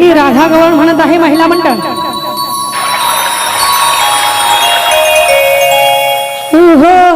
ठिकाणी राधा गवळ म्हणत आहे महिला मंडळ. हो,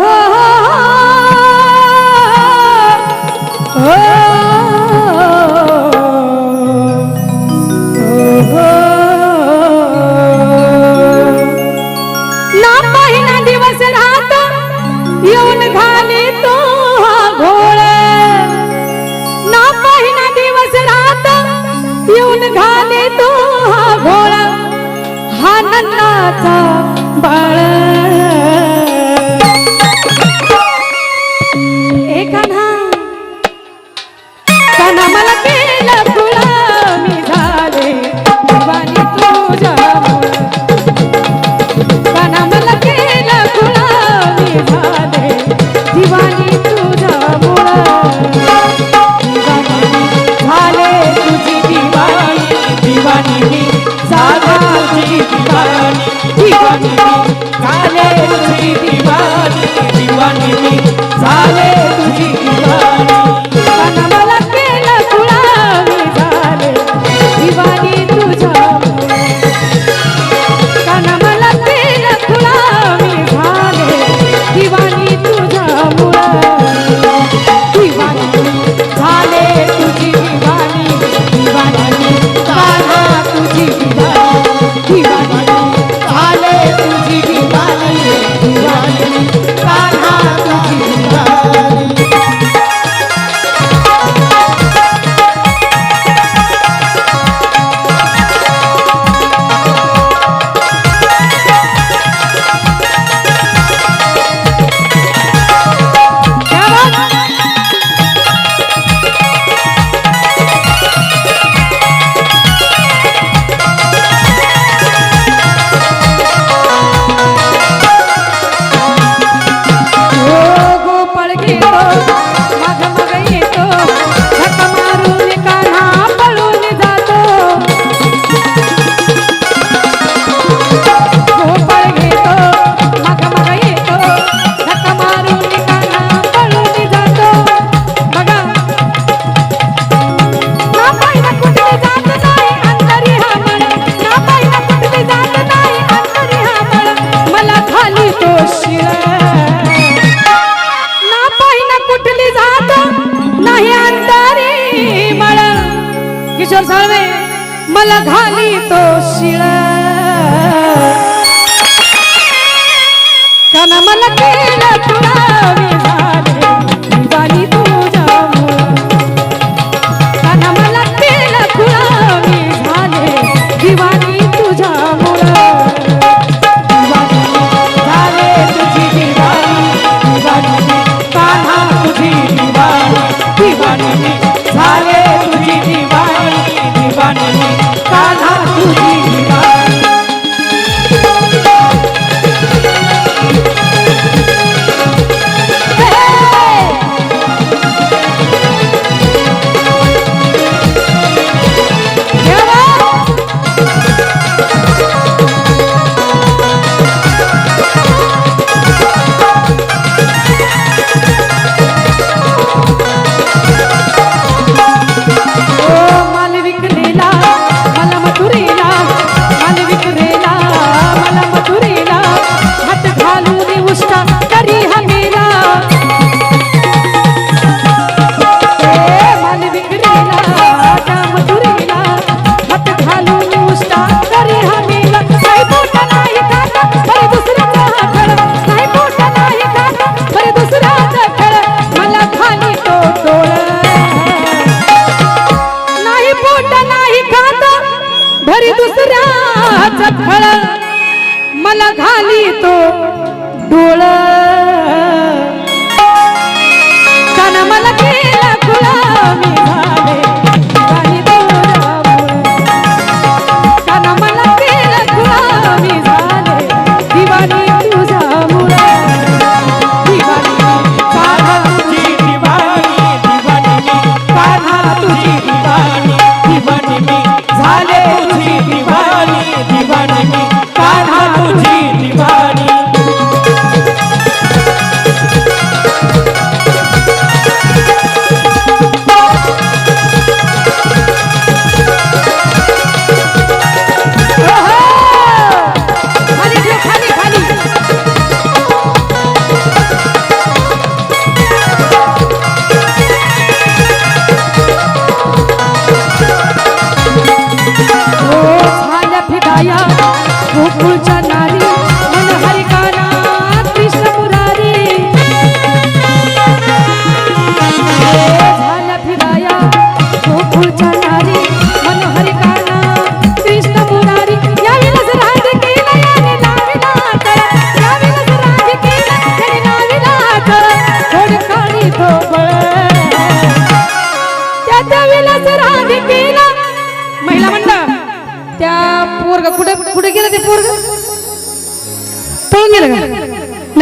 Thank you.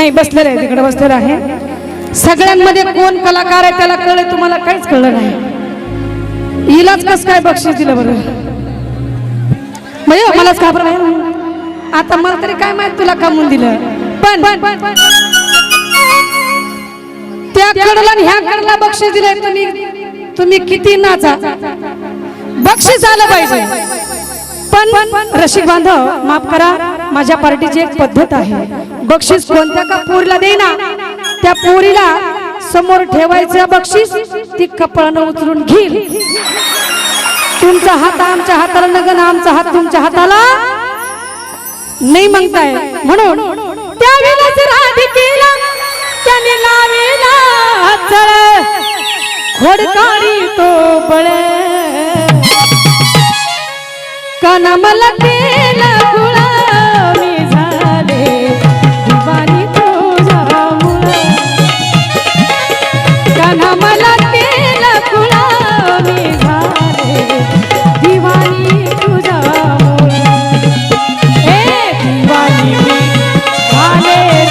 नाही बसलेलं आहे तिकडे बसलेलं आहे. सगळ्यांमध्ये कोण कलाकार आहे त्याला कळलं तुम्हाला काहीच कळलं नाही. हिलाच कस काय बक्षीस दिलं बरं? म्हणजे मलाच घाबर नाही? आता मला तरी काय माहीत तुला कामून दिलं? पण त्या कडला ह्या कडला बक्षीस दिलंय तुम्ही. तुम्ही किती नाचा? बक्षीस आलं पाहिजे. पण रसिक बांधव माफ करा माझ्या पार्टीची एक पद्धत आहे. बक्षीस कोणत्या का पोरीला देईना? त्या पोरीला समोर ठेवायचं बक्षीस ती कपळानं उचलून घेईल. तुमचा हात आमच्या हाताला नगन आमचा हात तुमच्या हाताला नाही म्हणताय. म्हणून त्यावेळेलाच राधिकेला त्याने लावेला चळ खोडकाळी तो बळ. कनमल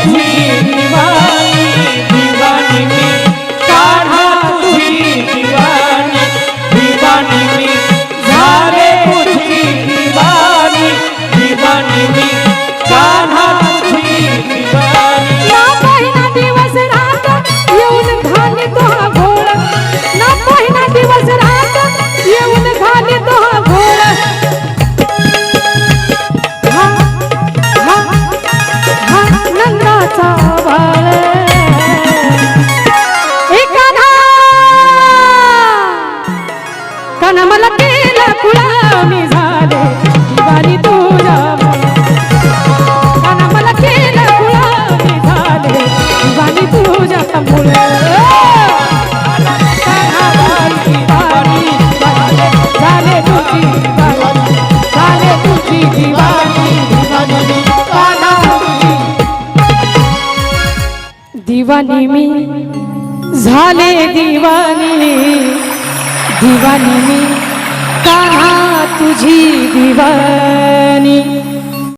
झाले दिवानी मी झाले दिवानी दिवानी मी तुझी दिवानी